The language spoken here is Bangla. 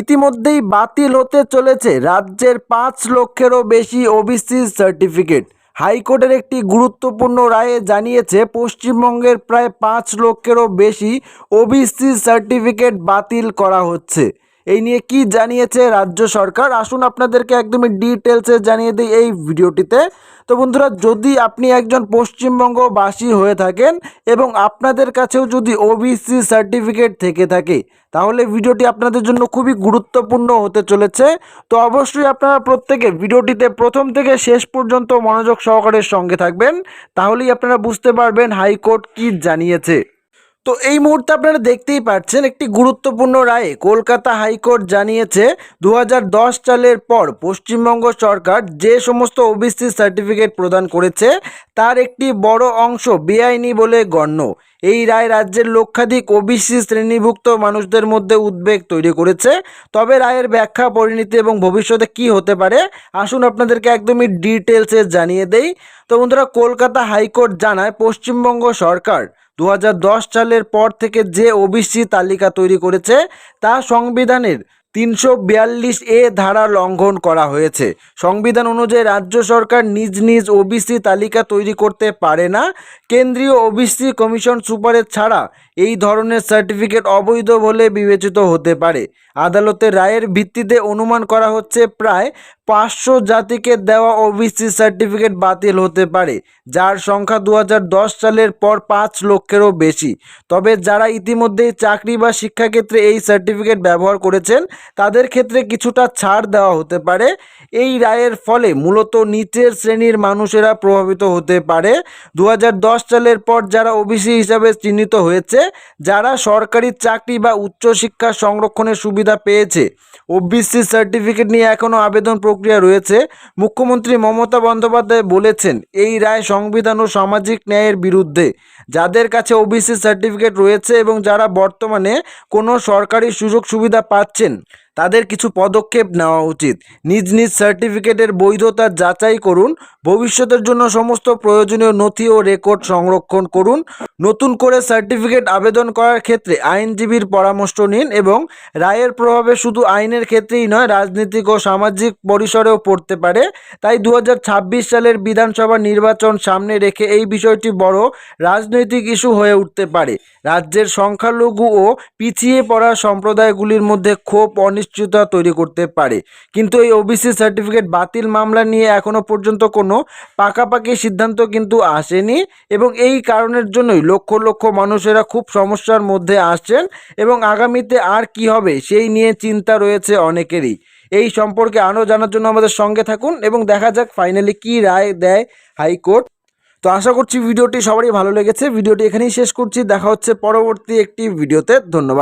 ইতিমধ্যেই বাতিল হতে চলেছে রাজ্যের পাঁচ লক্ষেরও বেশি ওবিসি সার্টিফিকেট। হাইকোর্টের একটি গুরুত্বপূর্ণ রায়ে জানিয়েছে, পশ্চিমবঙ্গের প্রায় পাঁচ লক্ষেরও বেশি ওবিসি সার্টিফিকেট বাতিল করা হচ্ছে। এই নিয়ে কি জানিয়েছে রাজ্য সরকার? আসুন আপনাদেরকে একদমই ডিটেলসে জানিয়ে দিই এই ভিডিওটিতে। তো বন্ধুরা, যদি আপনি একজন পশ্চিমবঙ্গবাসী হয়ে থাকেন এবং আপনাদের কাছেও যদি ওবিসি সার্টিফিকেট থেকে থাকে, তাহলে ভিডিওটি আপনাদের জন্য খুবই গুরুত্বপূর্ণ হতে চলেছে। তো অবশ্যই আপনারা প্রত্যেকে ভিডিওটিতে প্রথম থেকে শেষ পর্যন্ত মনোযোগ সহকারের সঙ্গে থাকবেন, তাহলেই আপনারা বুঝতে পারবেন হাইকোর্ট কি জানিয়েছে। তো এই মুহূর্তে আপনারা দেখতেই পাচ্ছেন একটি গুরুত্বপূর্ণ রায়ে কলকাতা হাইকোর্ট জানিয়েছে দু হাজার দশ সালের পর পশ্চিমবঙ্গ সরকার যে সমস্ত ওবিসি সার্টিফিকেট প্রদান করেছে তার একটি বড় অংশ বেআইনি বলে গণ্য। এই রায় রাজ্যের লক্ষাধিক ওবিসি শ্রেণীভুক্ত মানুষদের মধ্যে উদ্বেগ তৈরি করেছে। তবে রায়ের ব্যাখ্যা, পরিণতি এবং ভবিষ্যতে কি হতে পারে, আসুন আপনাদেরকে একদমই ডিটেলসে জানিয়ে দেই। তো বন্ধুরা, কলকাতা হাইকোর্ট জানায় পশ্চিমবঙ্গ সরকার দু হাজার দশ সালের পর থেকে যে ওবিসি তালিকা তৈরি করেছে, তা সংবিধানের তিনশো বিয়াল্লিশ এ ধারা লঙ্ঘন করা হয়েছে। সংবিধান অনুযায়ী রাজ্য সরকার নিজ নিজ ওবিসি তালিকা তৈরি করতে পারে না। কেন্দ্রীয় ওবিসি কমিশন সুপারের ছাড়া এই ধরনের সার্টিফিকেট অবৈধ বলে বিবেচিত হতে পারে। আদালতের রায়ের ভিত্তিতে অনুমান করা হচ্ছে প্রায় পাঁচশো জাতিকে দেওয়া ওবিসি সার্টিফিকেট বাতিল হতে পারে, যার সংখ্যা দু হাজার দশ সালের পর পাঁচ লক্ষেরও বেশি। তবে যারা ইতিমধ্যেই চাকরি বা শিক্ষাক্ষেত্রে এই সার্টিফিকেট ব্যবহার করেছেন, তাদের ক্ষেত্রে কিছুটা ছাড় দেওয়া হতে পারে। এই রায়ের ফলে মূলত নিচের শ্রেণির মানুষেরা প্রভাবিত হতে পারে। দু হাজার দশ সালের পর যারা ওবিসি হিসাবে চিহ্নিত হয়েছে যারা সরকারি চাকরি বা উচ্চশিক্ষা সংরক্ষণের সুবিধা পেয়েছে। ওবিসি সার্টিফিকেট নিয়ে এখনও আবেদন প্রক্রিয়া রয়েছে। মুখ্যমন্ত্রী মমতা বন্দ্যোপাধ্যায় বলেছেন, এই রায় সংবিধান ও সামাজিক ন্যায়ের বিরুদ্ধে। যাদের কাছে ওবিসি সার্টিফিকেট রয়েছে এবং যারা বর্তমানে কোনো সরকারি সুযোগ সুবিধা পাচ্ছেন তাদের কিছু পদক্ষেপ নেওয়া উচিত। নিজ নিজ সার্টিফিকেটের বৈধতা যাচাই করুন, ভবিষ্যতের জন্য সমস্ত প্রয়োজনীয় নথি ও রেকর্ড সংরক্ষণ করুন, নতুন করে সার্টিফিকেট আবেদন করার ক্ষেত্রে আইনজীবীর পরামর্শ নিন এবং রায়ের প্রভাবে শুধু আইনের ক্ষেত্রেই নয়, রাজনৈতিক ও সামাজিক পরিসরেও পড়তে পারে। তাই দু হাজার ছাব্বিশ সালের বিধানসভা নির্বাচন সামনে রেখে এই বিষয়টি বড় রাজনৈতিক ইস্যু হয়ে উঠতে পারে। রাজ্যের সংখ্যালঘু ও পিছিয়ে পড়া সম্প্রদায়গুলির মধ্যে ক্ষোভ অনিশ্চয়তা তৈরি করতে পারে। কিন্তু এই ওবিসি সার্টিফিকেট বাতিল মামলা নিয়ে এখনও পর্যন্ত কোনো পাকাপাকি সিদ্ধান্ত কিন্তু আসেনি এবং এই কারণের জন্যই লক্ষ লক্ষ মানুষেরা খুব সমস্যার মধ্যে আসছেন এবং আগামীতে আর কি হবে সেই নিয়ে চিন্তা রয়েছে অনেকেরই। এই সম্পর্কে আরও জানার জন্য আমাদের সঙ্গে থাকুন এবং দেখা যাক ফাইনালি কি রায় দেয় হাইকোর্ট। তো আশা করছি ভিডিওটি সবারই ভালো লেগেছে। ভিডিওটি এখানেই শেষ করছি। দেখা হচ্ছে পরবর্তী একটি ভিডিওতে। ধন্যবাদ।